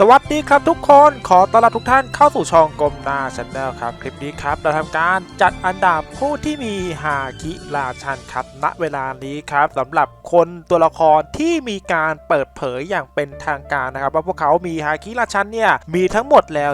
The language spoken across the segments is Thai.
สวัสดีครับทุกคนขอต้อนรับทุกท่านเข้าสู่ช่องกลมหน้าช n แนลครับ คลิปนี้ครับ เราทำการจัดอันดับผู้ที่มีฮาคิราชันครับ ณเวลานี้ครับสำหรับคนตัวละครที่มีการเปิดเผยอย่างเป็นทางการนะครับ ว่าพวกเขามีฮาคิราชันเนี่ย มีทั้งหมดแล้ว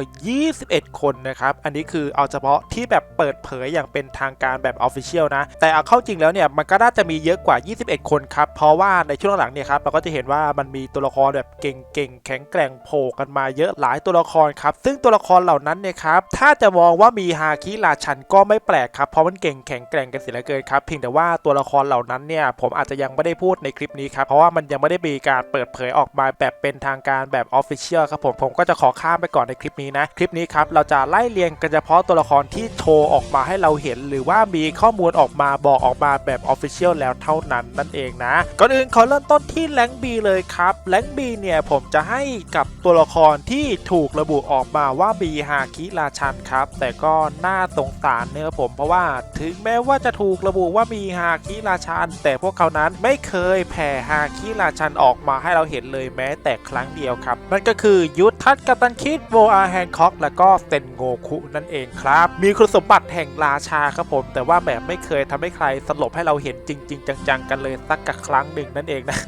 21 คนนะครับ อันนี้คือเอาเฉพาะที่แบบเปิดเผยอย่างเป็นทางการแบบออฟฟิเชียลนะ แต่เอาเข้าจริงแล้วเนี่ยมันก็น่าจะมีเยอะกว่า 21 คนครับเพราะว่าในช่วงหลังเนี่ยครับเราก็จะเห็นว่ามันมีตัวละครแบบเก่งๆแข็งแกร่งโผล่กันมาเยอะหลายตัวละครครับ ซึ่งตัวละครเหล่านั้นเนี่ยครับ ถ้าจะมองว่ามีฮาคิราชันก็ไม่แปลกครับ เพราะมันเก่งแข็งแกร่งกันเสียเหลือเกินครับ เพียงแต่ว่าตัวละครเหล่านั้นเนี่ยผมอาจจะยังไม่ได้พูดในคลิปนี้ครับ เพราะว่ามันยังไม่ได้มีการเปิดเผยออกมาแบบเป็นทางการแบบออฟฟิเชียลครับผมผมก็จะขอข้ามไปก่อนในคลิปนี้นะ คลิปนี้ครับเราจะไล่เรียงกันเฉพาะตัวละครที่โชว์ออกมาให้เราเห็น หรือว่ามีข้อมูลออกมาบอกออกมาแบบออฟฟิเชียลแล้วเท่านั้นนั่นเองนะก่อนอื่นขอเริ่มต้นที่แรงบีเลยครับแรงบีเนี่ยผมจะให้กับตัวละละครที่ถูกระบุออกมาว่ามีฮาคิราชันครับ แต่ก็น่าสงสารเนื้อผมเพราะว่าถึงแม้ว่าจะถูกระบุว่ามีฮาคิราชัน แต่พวกเขานั้นไม่เคยแผ่ฮาคิราชันออกมาให้เราเห็นเลยแม้แต่ครั้งเดียวครับนั่นก็คือยุทธทัศน์กัตันคิดโบอาแฮนคอกแล้วก็เซนโงคุนั่นเองครับ มีคุณสมบัติแห่งราชาครับผม แต่ว่าแบบไม่เคยทำให้ใครสลบให้เราเห็นจริง ๆ จังๆกันเลยสักกับครั้งหนึ่งนั่นเองนะ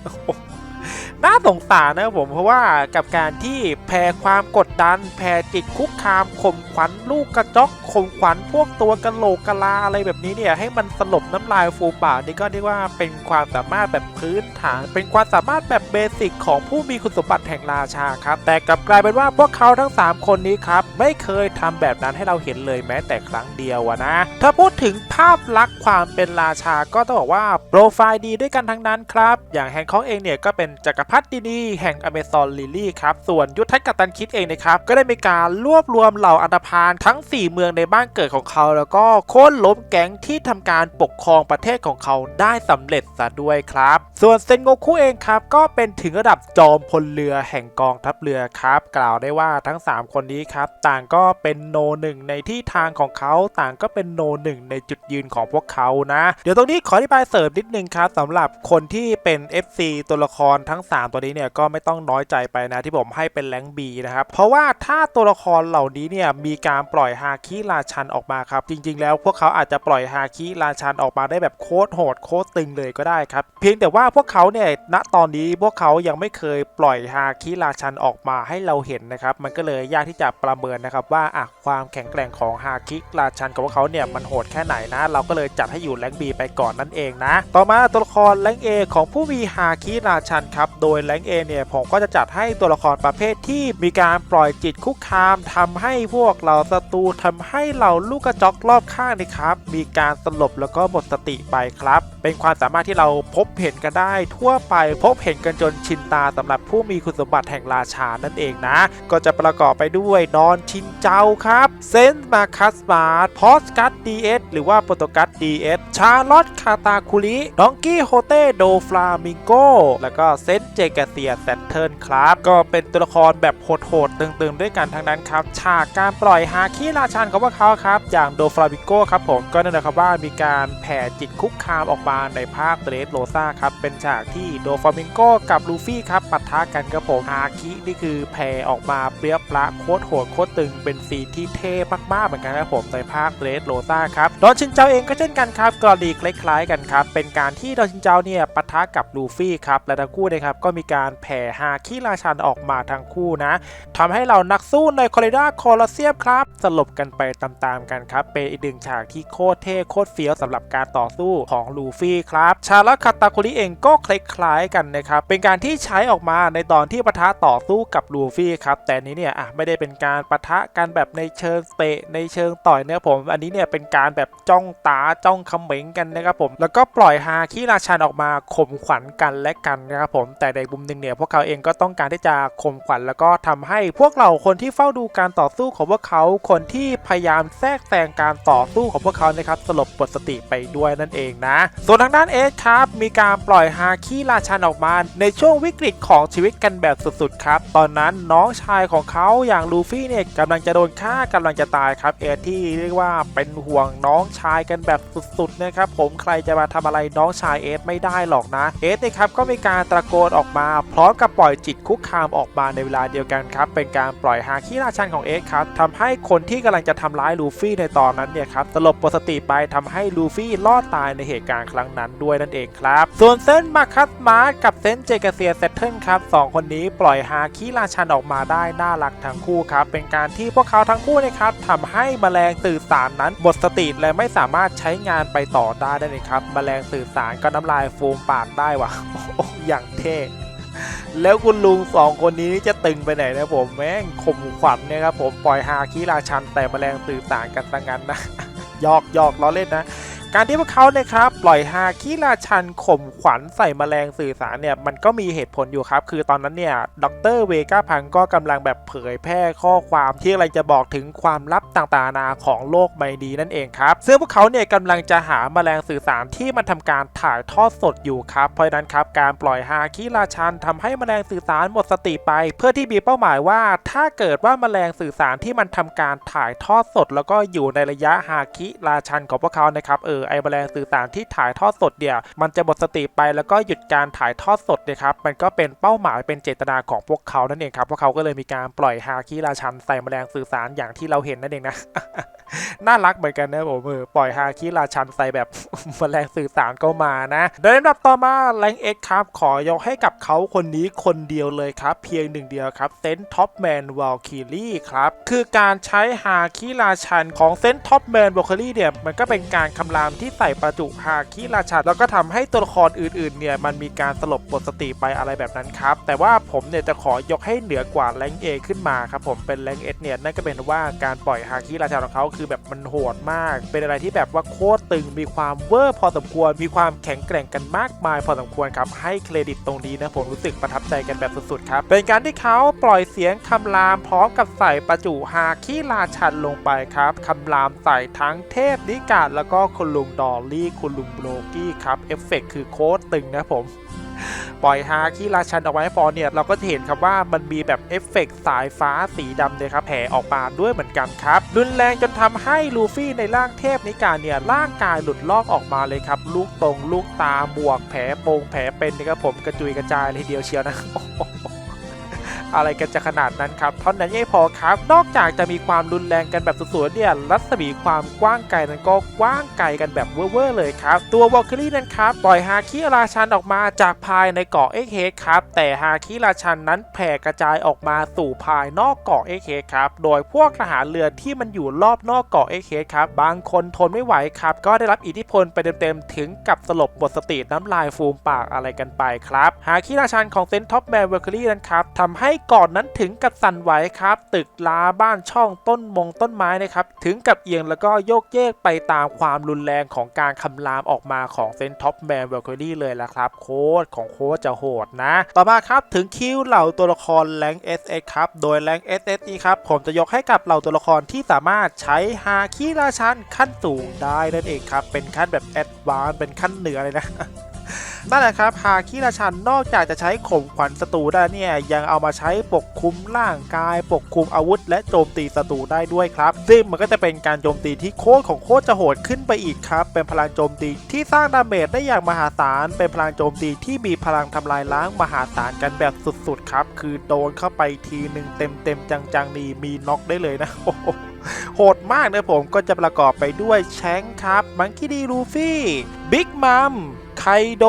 น่าสงสารนะผมเพราะว่ากับการที่แผ่ความกดดันแผ่จิตคุกคามข่มขวัญลูกกระจอกข่มขวัญพวกตัวกะโหลกกะลาอะไรแบบนี้เนี่ยให้มันสลบน้ำลายฟูปากนี่ก็เรียกว่าเป็นความสามารถแบบพื้นฐาน เป็นความสามารถแบบเบสิกของผู้มีคุณสมบัติแห่งราชาครับ แต่กลับกลายเป็นว่าพวกเขาทั้ง 3 คนนี้ครับ ไม่เคยทำแบบนั้นให้เราเห็นเลยแม้แต่ครั้งเดียวอะนะ ถ้าพูดถึงภาพลักษณ์ความเป็นราชาก็ต้องบอกว่าโปรไฟล์ดีด้วยกันทั้งนั้นครับ อย่างแฮงคอกเองเนี่ยก็เป็นจักรพรรดินีแห่งอเมซอนลิลี่ครับ ส่วนยุทธกัปตันคิดเองนะครับ ก็ได้มีการรวบรวมเหล่าอันธพาลทั้ง 4 เมืองในบ้านเกิดของเขา แล้วก็โค่นล้มแก๊งที่ทำการปกครองประเทศของเขาได้สำเร็จซะด้วยครับ ส่วนเซนโงคุเองครับ ก็เป็นถึงระดับจอมพลเรือแห่งกองทัพเรือครับ กล่าวได้ว่าทั้ง 3 คนนี้ครับ ต่างก็เป็นโนหนึ่งในที่ทางของเขาต่างก็เป็นโนหนึ่งในจุดยืนของพวกเขานะ เดี๋ยวตรงนี้ขออธิบายเสริมนิดนึงครับสำหรับคนที่เป็น FC ตัวละครทั้ง3ตัวนี้เนี่ยก็ไม่ต้องน้อยใจไปนะที่ผมให้เป็นแรงบีนะครับเพราะว่าถ้าตัวละครเหล่านี้เนี่ยมีการปล่อยฮาคิราชันออกมาครับจริง ๆ แล้วพวกเขาอาจจะปล่อยฮาคิราชันออกมาได้แบบโคตรโหดโคตรตึงเลยก็ได้ครับเพียงแต่ว่าพวกเขาเนี่ยณตอนนี้พวกเขายังไม่เคยปล่อยฮาคิราชันออกมาให้เราเห็นนะครับมันก็เลยยากที่จะประเมินนะครับว่าอะความแข็งแกร่งของฮาคิราชันของพวกเขาเนี่ยมันโหดแค่ไหนนะ เราก็เลยจัดให้อยู่แรงบีไปก่อนนั่นเองนะ ต่อมาตัวละครแรงเอของผู้มีฮาคิราชันครับโดโดยแรงเอเนี่ยผมก็จะจัดให้ตัวละครประเภทที่มีการปล่อยจิตคุกคามทำให้พวกเราศัตรูทำให้เราลูกกระจอกรอบข้างนะครับ มีการสลบแล้วก็หมดสติไปครับ เป็นความสามารถที่เราพบเห็นกันได้ ทั่วไปพบเห็นกันจนชินตาสำหรับผู้มีคุณสมบัติแห่งราชานั่นเองนะ ก็จะประกอบไปด้วยดอนชินเจ้าครับเซนต์มาคัสมาร์พอสกัสดีเอสหรือว่าโปรโตกัสดีเอสชาร์ลอตคาตาคุริดองกี้โฮเต้โดฟลามิงโกแล้วก็เซนต์เจเกเซียแซตเทิร์นครับ ก็เป็นตัวละครแบบโหดๆตึงๆ ด้วยกันทั้งนั้นครับ ฉากการปล่อยฮาคิราชันของพวกเขาครับ อย่างโดฟลาวิโกครับผมก็นั่นนะครับว่ามีการแผ่จิตคุกคามออกมาในภาคเดรสโรซาครับ เป็นฉากที่โดฟลามิงโกกับลูฟี่ครับปะทะกันครับผมฮาคินี่คือแผ่ออกมาเปรี้ยปละโคตรโหดโคตรตึงเป็นซีนที่เท่มากๆเหมือนกันครับผมในภาคเดรสโรซาครับดอนชินเจ้าเองก็เช่นกันครับกรณีคล้ายๆกันครับเป็นการที่ดอนชินเจ้าเนี่ยปะทะกับลูฟี่ครับและทั้งคู่นะครับก็มีการแผ่ฮาคิราชันออกมาทั้งคู่นะทำให้เรานักสู้ในคอริดาโคลอเซียมครับสลบกันไปตามๆกันครับ เป็นอีกหนึ่งฉากที่โคตรเท่โคตรเฟี้ยวสำหรับการต่อสู้ของลูฟี่ครับ ชาลคาตาคุริเองก็คล้ายๆกันนะครับ เป็นการที่ใช้ออกมาในตอนที่ปะทะต่อสู้กับลูฟี่ครับแต่นี้เนี่ยอะไม่ได้เป็นการปะทะกันแบบในเชิงเตะในเชิงต่อยเนี่ยผม อันนี้เนี่ยเป็นการแบบจ้องตาจ้องเขม็งกันนะครับผม แล้วก็ปล่อยฮาคิราชันออกมาข่มขวัญกันและกันนะครับผมแต่ในมุมหนึ่งเนี่ยพวกเขาเองก็ต้องการที่จะข่มขวัญแล้วก็ทำให้พวกเราคนที่เฝ้าดูการต่อสู้ของพวกเขาคนที่พยายามแทรกแซงการต่อสู้ของพวกเขานะครับสลบหมดสติไปด้วยนั่นเองนะ ส่วนทางด้านเอสครับมีการปล่อยฮาคิราชันออกมา ในช่วงวิกฤตของชีวิตกันแบบสุดๆครับ ตอนนั้นน้องชายของเขาอย่างลูฟี่เนี่ยกำลังจะโดนฆ่ากำลังจะตายครับเอสที่เรียกว่าเป็นห่วงน้องชายกันแบบสุดๆนะครับผมใครจะมาทำอะไรน้องชายเอสไม่ได้หรอกนะเอสนะครับก็มีการตะโกนออกอกมา พร้อมกับปล่อยจิตคุกคามออกมาในเวลาเดียวกันครับ เป็นการปล่อยฮาคิราชันของเอ็กครับทำให้คนที่กำลังจะทำร้ายลูฟี่ในตอนนั้นเนี่ยครับสลบหมดสติไปทำให้ลูฟี่รอดตายในเหตุการณ์ครั้งนั้นด้วยนั่นเองครับ ส่วนเส้นมาคัสมาร์กับเส้นเจกเซียเซตเทิลครับสองคนนี้ปล่อยฮาคิราชันออกมาได้น่ารักทั้งคู่ครับ เป็นการที่พวกเขาทั้งคู่นะครับทำให้แมลงสื่อสารนั้นหมดสติและไม่สามารถใช้งานไปต่อได้นั่นเองครับแมลงสื่อสารก็น้ำลายฟูมปากได้วะอย่างเท่ แล้วคุณลุงสองคนนี้จะตึงไปไหนนะผมแม่งข่มขวัญเนี่ยครับผมปล่อยฮาคิราชันแต่แมลงตื่นต่างกันตั้งั้นนะยอกยอกล้อเล่นนะ การที่พวกเขาเนี่ยครับปล่อยฮาคิราชันข่มขวัญใส่แมลงสื่อสารเนี่ยมันก็มีเหตุผลอยู่ครับ คือตอนนั้นเนี่ยดรเวก้าพังก็กำลังแบบเผยแพร่ข้อความที่อะไรจะบอกถึงความลับต่างๆนาของโลกใบนี้นั่นเองครับ ซึ่งพวกเขาเนี่ยกำลังจะหาแมลงสื่อสารที่มันทำการถ่ายทอดสดอยู่ครับเพราะนั้นครับการปล่อยฮาคิราชันทำให้แมลงสื่อสารหมดสติไป เพื่อที่มีเป้าหมายว่า ถ้าเกิดว่าแมลงสื่อสารที่มันทำการถ่ายทอดสด แล้วก็อยู่ในระยะฮาคิราชันของพวกเขานะครับเออไอแมลงสื่อสารที่ถ่ายทอดสดเนี่ยมันจะหมดสติไปแล้วก็หยุดการถ่ายทอดสดนะครับมันก็เป็นเป้าหมายเป็นเจตนาของพวกเขานั่นเองครับพวกเขาก็เลยมีการปล่อยฮาคิราชันใส่แมลงสื่อสารอย่างที่เราเห็นนั่นเองนะน่ารักเหมือนกันนะผมเออปล่อยฮาคิราชันใส่แบบแมลงสื่อสารก็มานะโดยลำดับต่อมาแรงเอ็กครับ ขอยกให้กับเขาคนนี้คนเดียวเลยครับ เพียงหนึ่งเดียวครับเซนท็อปแมนวอลคิลี่ครับ คือการใช้ฮาคิราชันของเซนท็อปแมนวอลคิลี่เนี่ยมันก็เป็นการคำรามที่ใส่ประจุฮาคิราชันแล้วก็ทำให้ตัวละครอื่นๆเนี่ยมันมีการสลบหมดสติไปอะไรแบบนั้นครับแต่ว่าผมเนี่ยจะขอยกให้เหนือกว่าแรงเอขึ้นมาครับผมเป็นแรงเอเนี่ยนั่นก็เป็นว่าการปล่อยฮาคิราชันของเขาคือแบบมันโหดมาก เป็นอะไรที่แบบว่าโคตรตึงมีความเวอร์พอสมควร มีความแข็งแกร่งกันมากมายพอสมควรครับให้เครดิตตรงนี้นะผมรู้สึกประทับใจกันแบบสุดๆครับเป็นการที่เขาปล่อยเสียงคำรามพร้อมกับใส่ประจุฮาคิราชันลงไปครับคำรามใส่ทั้งเทพนิกาดแล้วก็คุณลุงดอลลี่ คุณลุงโบรกี้ครับเอฟเฟกต์คือโคตรตึงนะผมปล่อยฮาคิราชันเอาไว้พอเนี่ย เราก็จะเห็นครับว่ามันมีแบบเอฟเฟกต์สายฟ้าสีดำเลยครับแผ่ออกมาด้วยเหมือนกันครับ รุนแรงจนทำให้ลูฟี่ในร่างเทพนิกาเนี่ย ร่างกายหลุดลอกออกมาเลยครับ ลูกตรงลูกตาบวกแผลโปงแผลเป็นนะครับผมกระจุยกระจายเลยทีเดียวเชียวนะ อะไรกันจะขนาดนั้นครับเท่านั้นยังไม่พอครับ นอกจากจะมีความรุนแรงกันแบบสุดๆเนี่ยรัศมีความกว้างไกลนั้นก็กว้างไกลกันแบบเว่อร์เลยครับ ตัววอลคิรี่นั้นครับปล่อยฮาคิราชันออกมาจากภายในเกาะเอ็กเฮครับแต่ฮาคิราชันนั้นแผ่กระจายออกมาสู่ภายนอกเกาะเอ็กเฮครับโดยพวกทหารเรือที่มันอยู่รอบนอกเกาะเอ็กเฮครับบางคนทนไม่ไหวครับก็ได้รับอิทธิพลไปเต็มๆถึงกับสลบหมดสติน้ำลายฟูมปากอะไรกันไปครับฮาคิราชันของเซนท็อปแมนเวอร์คิรี่นั้นครับทำให้ก่อนนั้นถึงกับสั่นไหวครับ ตึกล้าบ้านช่องต้นมงต้นไม้นะครับ ถึงกับเอียงแล้วก็โยกเยกไปตามความรุนแรงของการคำรามออกมาของเซนท็อปแมนเวอร์คิรี่เลยละครับ โคตรของโคตรจะโหดนะ ต่อมาครับถึงคิวเหล่าตัวละครแรง SS ครับ โดยแรง SS นี้ครับ ผมจะยกให้กับเหล่าตัวละครที่สามารถใช้ฮาคิราชันขั้นสูงได้นั่นเองครับ เป็นขั้นแบบแอดวานซ์เป็นขั้นเหนือเลยนะ นั่นแหละครับฮาคิราชันนอกจากจะใช้ข่มขวัญศัตรูได้เนี่ยยังเอามาใช้ปกคุมร่างกาย ปกคุมอาวุธ และโจมตีศัตรูได้ด้วยครับ ซึ่งมันก็จะเป็นการโจมตีที่โคตรของโคตรจะโหดขึ้นไปอีกครับ เป็นพลังโจมตีที่สร้างดาเมจได้อย่างมหาศาล เป็นพลังโจมตีที่มีพลังทำลายล้างมหาศาลกันแบบสุดๆครับ คือโดนเข้าไปทีหนึ่งเต็มๆจังๆนี่มีน็อกได้เลยนะโอ้ โหดมากนะผมก็จะประกอบไปด้วยแชงครับมังคีดีลูฟี่บิ๊กมัมไคโด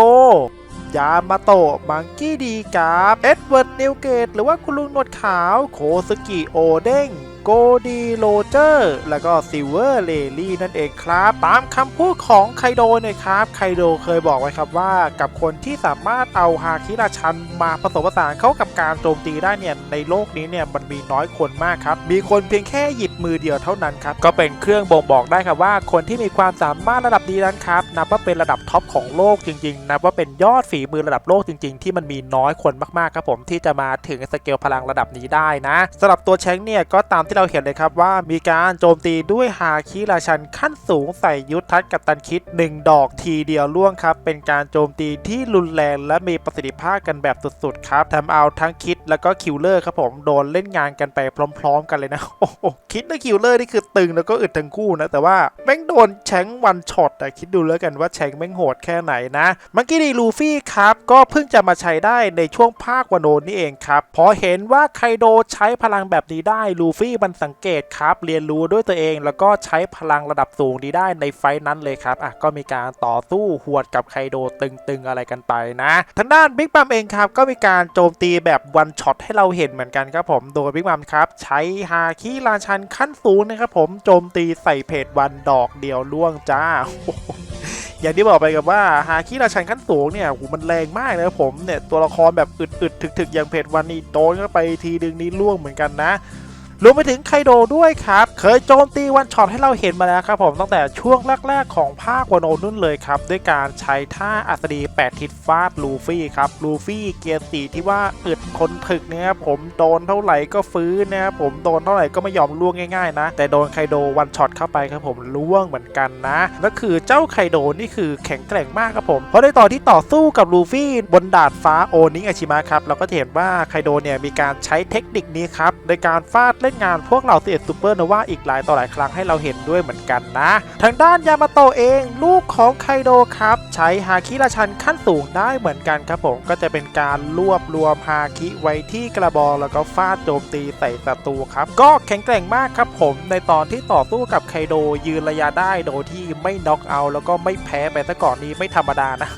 ยามาโตะมังกี้ดีกราฟเอ็ดเวิร์ดนิวเกต หรือว่าคุณลุงหนวดขาว โคสกิโอเด้ง โกดีโรเจอร์ แล้วก็ซิลเวอร์เลลี่นั่นเองครับ ตามคำพูดของไคโดเนี่ยครับ ไคโดเคยบอกไว้ครับว่ากับคนที่สามารถเอาฮาคิราชันมาผสมผสานเข้ากับการโจมตีได้เนี่ย ในโลกนี้เนี่ยมันมีน้อยคนมากครับ มีคนเพียงแค่หยิบมือเดียวเท่านั้นครับ ก็เป็นเครื่องบ่งบอกได้ครับว่า คนที่มีความสามารถระดับนี้นั้นครับ นับว่าเป็นระดับท็อปของโลกจริงๆ นับว่าเป็นยอดฝีมือระดับโลกจริง ๆ ที่มันมีน้อยคนมากๆครับผมที่จะมาถึงสเกลพลังระดับนี้ได้นะสำหรับตัวแชงเนี่ยก็ตามที่เราเห็นเลยครับว่ามีการโจมตีด้วยฮาคิราชันขั้นสูงใส่ยุทธทัศน์กับตันคิด 1 ดอกทีเดียวล่วงครับ เป็นการโจมตีที่รุนแรงและมีประสิทธิภาพกันแบบสุดๆครับทำเอาทั้งคิดแล้วก็คิวเลอร์ครับผมโดนเล่นงานกันไปพร้อม ๆ กันเลยนะโอ้โหคิดและคิวเลอร์นี่คือตึงแล้วก็อึดทั้งคู่นะแต่ว่าแม่งโดนแชงวันช็อตอะคิดดูแล้วกันว่าแชงแม่งโหดแค่ไหนนะเมื่อกี้ดีลูฟี่ครับก็เพิ่งจะมาใช้ได้ในช่วงภาควาโนนี่เองครับพอเห็นว่าไคโดใช้พลังแบบนี้ได้ลูฟี่มันสังเกตครับ เรียนรู้ด้วยตัวเอง แล้วก็ใช้พลังระดับสูงนี้ได้ในไฟนั้นเลยครับอะก็มีการต่อสู้หวดกับไคโดตึงๆอะไรกันไปนะทางด้านบิ๊กบัมเองครับก็มีการโจมตีแบบวันช็อตให้เราเห็นเหมือนกันครับผมโดยบิ๊กบัมครับใช้ฮาคิราชันขั้นสูงนะครับผมโจมตีใส่เพจวันดอกเดียวล่วงจ้าอย่างที่บอกไปกับว่าฮาคิราชันขั้นสูงเนี่ยโหมันแรงมากนะครับผมเนี่ยตัวละครแบบอึดๆถึกๆอย่างเพจวันนี่โดนเข้าไปทีดึงนี้ล่วงเหมือนกันนะ รวมไปถึงไคโดด้วยครับ เคยโจมตีวันช็อตให้เราเห็นมาแล้วครับผมตั้งแต่ช่วงแรกๆของภาควาโนนุ่นเลยครับ ด้วยการใช้ท่าอัศดี8ทิศฟาดลูฟี่ครับลูฟี่เกียร์สีที่ว่าอึดคนถึกเนี่ยครับผมโดนเท่าไหร่ก็ฟื้นนะครับผมโดนเท่าไหร่ก็ไม่ยอมล่วงง่ายๆนะ แต่โดนไคโดวันช็อตเข้าไปครับผมล่วงเหมือนกันนะก็คือเจ้าไคโดนี่คือแข็งแกร่งมากครับผมเพราะในตอนที่ต่อสู้กับลูฟี่บนดาดฟ้าโอนิงอาชิมะครับเราก็เห็นว่าไคโดเนี่ยมีการใช้เทคนิคนี้ครับในการฟาดเลนงานพวกเราเสียซูเปอร์โนวาอีกหลายต่อหลายครั้งให้เราเห็นด้วยเหมือนกันนะ ทางด้านยามาโตเองลูกของไคโดครับ ใช้ฮาคิราชันขั้นสูงได้เหมือนกันครับผมก็จะเป็นการรวบรวมฮาคิไว้ที่กระบอกแล้วก็ฟาดโจมตีใส่ศัตรูครับก็แข็งแกร่งมากครับผม ในตอนที่ต่อสู้กับไคโดยืนระยะได้โดยที่ไม่น็อกเอา แล้วก็ไม่แพ้ไปซะก่อนนี้ไม่ธรรมดานะ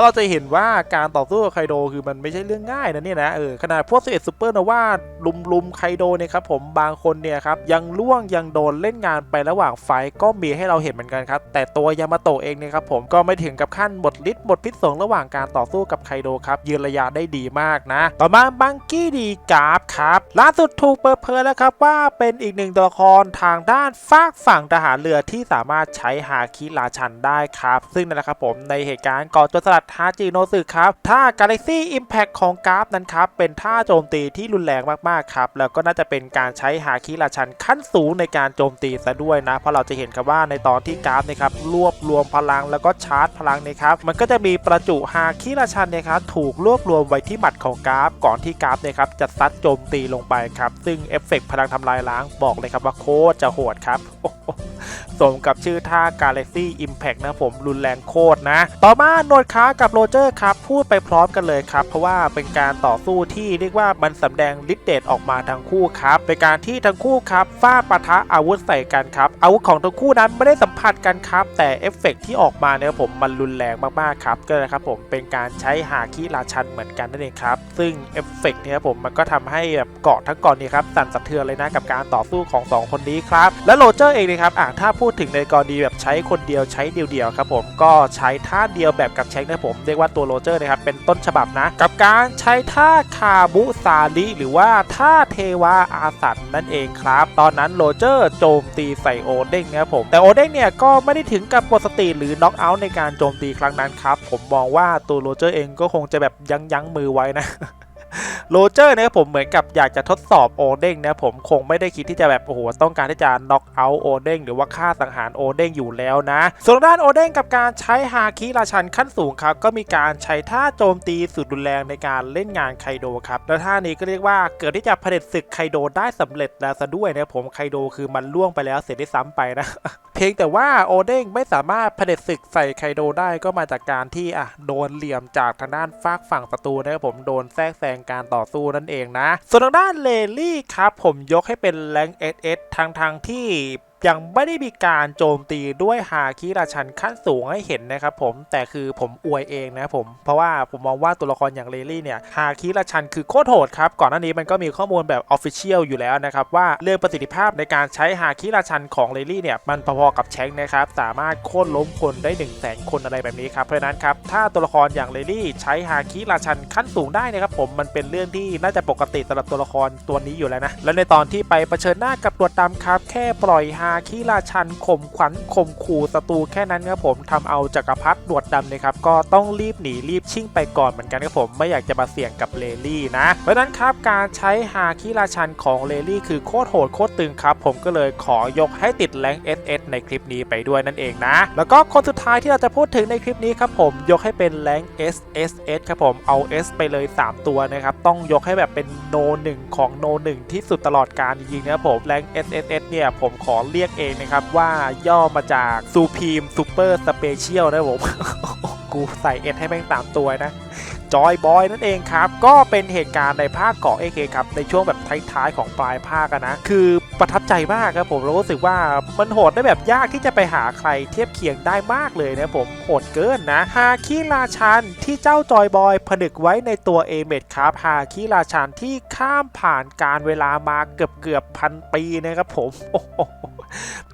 ราะเราจะเห็นว่าการต่อสู้กับไคโดคือมันไม่ใช่เรื่องง่ายนะเนี่ยนะเออขนาดพวก11ซูเปอร์โนวาลุมลุมไคโดเนี่ยครับผมบางคนเนี่ยครับยังล่วงยังโดนเล่นงานไประหว่างไฟก็มีให้เราเห็นเหมือนกันครับแต่ตัวยามาโตะเองเนี่ยครับผมก็ไม่ถึงกับขั้นหมดฤทธิ์หมดพิษสงระหว่างการต่อสู้กับไคโดครับยืนระยะได้ดีมากนะ ต่อมาบังกี้ดีกราฟครับล่าสุดถูกเปิดเผยแล้วครับว่าเป็นอีกหนึ่งตัวละครทางด้านฝากฝั่งทหารเรือที่สามารถใช้ฮาคิราชันได้ครับ ซึ่งนั่นแหละครับผมในเหตุการณ์ก่อโจรสลัดฮาจิโนสึครับท่า Galaxy Impact ของกราฟนั้นครับเป็นท่าโจมตีที่รุนแรงมากๆครับแล้วก็น่าจะเป็นการใช้ฮาคิราชันขั้นสูงในการโจมตีซะด้วยนะ เพราะเราจะเห็นครับว่าในตอนที่กราฟนะครับรวบรวมพลังแล้วก็ชาร์จพลังนะครับมันก็จะมีประจุฮาคิราชันเนี่ยครับถูกรวบรวมไว้ที่หมัดของกราฟ ก่อนที่กราฟเนี่ยครับจะซัดโจมตีลงไปครับซึ่งเอฟเฟกต์พลังทำลายล้างบอกเลยครับว่าโคตรจะโหดครับ สมกับชื่อท่า Galaxy Impact นะผมรุนแรงโคตรนะ ต่อมาโนดค้ากับโรเจอร์ครับ พูดไปพร้อมกันเลยครับ เพราะว่าเป็นการต่อสู้ที่เรียกว่ามันสำแดงฤทธิ์เดชออกมาทั้งคู่ครับเป็นการที่ทั้งคู่ครับฟาดปะทะอาวุธใส่กันครับอาวุธของทั้งคู่นั้นไม่ได้สัมผัสกันครับ แต่เอฟเฟกต์ที่ออกมาเนี่ยผมมันรุนแรงมากๆครับก็นะครับผมเป็นการใช้หาคิราชันเหมือนกันนั่นเองครับซึ่งเอฟเฟกต์เนี่ยครับผมมันก็ทำให้แบบเกาะทั้งเกาะนี่ครับสั่นสะเทือนเลยนะกับการต่อสู้ของสองคนนี้ครับและโรเจอร์เองนะครับอ่าถ้าพูดถึงในกรณีแบบใช้คนเดียวใช้เดียวๆครับผมก็ใช้ท่าเดียวแบบกับเช็คนะผมเรียกว่าตัวโรเจอร์นะครับเป็นต้นฉบับนะ กับการใช้ท่าคาบุซาลิหรือว่าท่าเทวาอาสันนั่นเองครับ ตอนนั้นโรเจอร์โจมตีใส่โอเด้งนะผมแต่โอเด้งเนี่ยก็ไม่ได้ถึงกับหมดสติหรือน็อกเอาท์ในการโจมตีครั้งนั้นครับผมมองว่าตัวโรเจอร์เองก็คงจะแบบยั้งยั้งมือไว้นะ โรเจอร์นะครับผมเหมือนกับอยากจะทดสอบโอเด้งนะผมคงไม่ได้คิดที่จะแบบโอ้โหต้องการที่จะน็อกเอาท์โอเด้งหรือว่าฆ่าสังหารโอเด้งอยู่แล้วนะส่วนด้านโอเด้งกับการใช้ฮาคิราชันขั้นสูงครับก็มีการใช้ท่าโจมตีสุดรุนแรงในการเล่นงานไคโดครับแล้วท่านี้ก็เรียกว่าเกิดที่จะเผด็จศึกไคโดได้สำเร็จแล้วซะด้วยนะผมไคโดคือมันล่วงไปแล้วเสียได้ซ้ำไปนะเพียงแต่ว่าโอเด้งไม่สามารถเผด็จศึกใส่ไคโดได้ก็มาจากการที่อะโดนเหลี่ยมจากทางด้านฝากฝั่งศัตรูนะครับผมโดนแทรกแซงการต่อสู้นั่นเองนะ ส่วนทางด้านเลลี่ครับผมยกให้เป็นแรงเอสเอสทางทางที่ ยังไม่ได้มีการโจมตีด้วยฮาคิราชันขั้นสูงให้เห็นนะครับผมแต่คือผมอวยเองนะผมเพราะว่าผมมองว่าตัวละครอย่างเลลี่เนี่ยฮาคิราชันคือโคตรโหดครับก่อนหน้านี้มันก็มีข้อมูลแบบออฟฟิเชียลอยู่แล้วนะครับว่าเรื่องประสิทธิภาพในการใช้ฮาคิราชันของเลลี่เนี่ยมันพอๆกับแชงนะครับสามารถโค่นล้มคนได้1 0 0 0 0แสนคนอะไรแบบนี้ครับเพราะนั้นครับถ้าตัวละครอย่างเลลี่ใช้ฮาคิราชันขั้นสูงได้นะครับผมมันเป็นเรื่องที่น่าจะปกติสำหรับตัวละครตัวนี้อยู่แล้วนะและในตอนที่ไปเผชิญหน้ากับตัวดำครับแค่ปล่อยฮาาคิราชันข่มขวัญข่มขู่ศัตรูแค่นั้นครับผมทำเอาจักรพรรดิหนวดดำนะครับก็ต้องรีบหนีรีบชิ่งไปก่อนเหมือนกันครับผมไม่อยากจะมาเสี่ยงกับเลลี่นะ เพราะนั้นครับการใช้ฮาคิราชันของเลลี่คือโคตรโหดโคตรตึงครับ ผมก็เลยขอยกให้ติดแรง SS ในคลิปนี้ไปด้วยนั่นเองนะ แล้วก็คนสุดท้ายที่เราจะพูดถึงในคลิปนี้ครับผมยกให้เป็นแรง SSS ครับผมเอา S ไปเลย 3 ตัวนะครับต้องยกให้แบบเป็นโนหนึ่งของโนหนึ่งที่สุดตลอดการจริงๆนะครับผมแรง SSS เนี่ยผมขอเรียียกเองนะครับ ว่าย่อมาจาก Supreme Super Special นะผม กูใส่ S ให้แม่งตามตัวนะจอยบอยนั่นเองครับ ก็เป็นเหตุการณ์ในภาคเกาะเอเคครับ ในช่วงแบบท้ายๆของปลายภาคนะ คือประทับใจมากครับผมรู้สึกว่ามันโหดได้แบบยากที่จะไปหาใครเทียบเคียงได้มากเลยนะผมโหดเกินนะฮาคิราชันที่เจ้าจอยบอยผนึกไว้ในตัวเอเมดครับฮาคิราชันที่ข้ามผ่านการเวลามาเกือบเกือบพันปีนะครับผมโอ้โห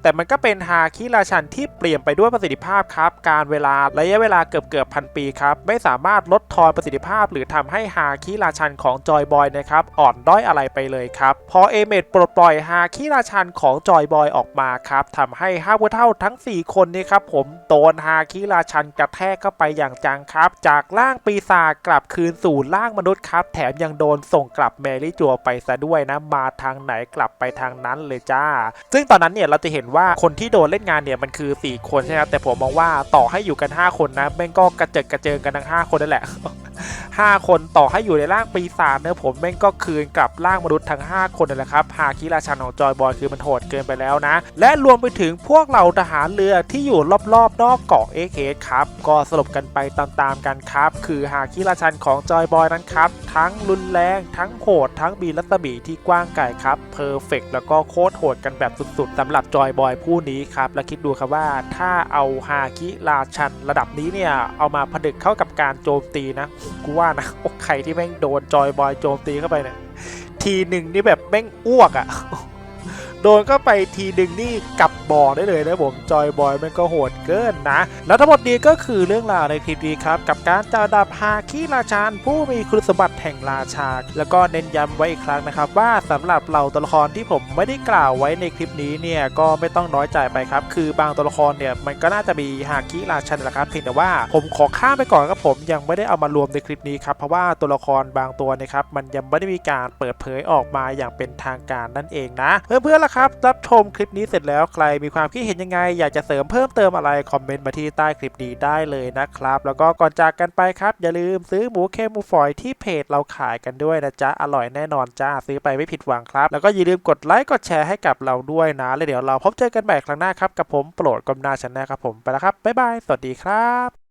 แต่มันก็เป็นฮาคิราชันที่เปลี่ยนไปด้วยประสิทธิภาพครับ การเวลาระยะเวลาเกือบเกือบพันปีครับ ไม่สามารถลดทอนประสิทธิภาพ หรือทำให้ฮาคิราชันของจอยบอยนะครับอ่อนด้อยอะไรไปเลยครับ พอเอเมดปลดปล่อยฮาคิราชันของจอยบอยออกมาครับทำให้ห้าผู้เท่าทั้ง 4 คนนี้ครับผมโดนฮาคิราชันกระแทกเข้าไปอย่างจังครับ จากร่างปีศาจกลับคืนสู่ร่างมนุษย์ครับ แถมยังโดนส่งกลับแมรี่จัวไปซะด้วยนะมาทางไหนกลับไปทางนั้นเลยจ้า ซึ่งตอนนั้นเนี่ยเราจะเห็นว่าคนที่โดนเล่นงานเนี่ยมันคือ 4 คนใช่ไหมแต่ผมมองว่าต่อให้อยู่กัน 5 คนนะแม่งก็กระเจิดกระเจิงกันทั้ง 5 คนนั่นแหละ 5 คนต่อให้อยู่ในร่างปีศาจเนื้อผมแม่งก็คืนกลับร่างมนุษย์ทั้ง 5 คนนั่นแหละครับฮาคิราชันของจอยบอยคือมันโหดเกินไปแล้วนะ และรวมไปถึงพวกเหล่าทหารเรือที่อยู่รอบๆ นอกเกาะเอเคครับก็สรุปกันไปตามๆกันครับ คือฮาคิราชันของจอยบอยนั้นครับทั้งรุนแรงทั้งโหดทั้งมีรัศมีที่กว้างไกลครับเพอร์เฟกแล้วก็โคตรโหดกันแบบสุดๆสำหรับจอยบอยผู้นี้ครับ และคิดดูครับว่าถ้าเอาฮาคิราชันระดับนี้เนี่ย เอามาผดึกเข้ากับการโจมตีนะ กูว่านะโอ้ไข่ที่แม่งโดนจอยบอยโจมตีเข้าไปเนี่ยทีหนึ่งนี่แบบแม่งอ้วกอะ่ะ โดนก็ไปทีหนึ่งนี่กลับบ่อได้เลยนะผมจอยบอยมันก็โหดเกินนะ แล้วทั้งหมดนี้ก็คือเรื่องราวในคลิปนี้ครับ กับการจัดอันดับฮาคิราชานผู้มีคุณสมบัติแห่งราชา แล้วก็เน้นย้ำไว้อีกครั้งนะครับ ว่าสำหรับเหล่าตัวละครที่ผมไม่ได้กล่าวไว้ในคลิปนี้เนี่ยก็ไม่ต้องน้อยใจไปครับ คือบางตัวละครเนี่ยมันก็น่าจะมีฮาคิราชันแหละครับเพียงแต่ว่าผมขอข้ามไปก่อนครับผมยังไม่ได้เอามารวมในคลิปนี้ครับเพราะว่าตัวละครบางตัวนะครับมันยังไม่ได้มีการเปิดเผยออกมาอย่างเป็นทางการนั่นเองนะเพื่อนๆล่ะครับครับรับชมคลิปนี้เสร็จแล้วใครมีความคิดเห็นยังไง อยากจะเสริมเพิ่มเติมอะไรคอมเมนต์มาที่ใต้คลิปนี้ได้เลยนะครับ แล้วก็ก่อนจากกันไปครับ อย่าลืมซื้อหมูเค็มหมูฝอยที่เพจเราขายกันด้วยนะจ๊ะอร่อยแน่นอนจ้าซื้อไปไม่ผิดหวังครับ แล้วก็อย่าลืมกดไลค์กดแชร์ให้กับเราด้วยนะแล้วเดี๋ยวเราพบเจอกันใหม่ครั้งหน้าครับกับผมโปรดกลมหนาชันแนลครับผมไปแล้วครับบ๊ายบายสวัสดีครับ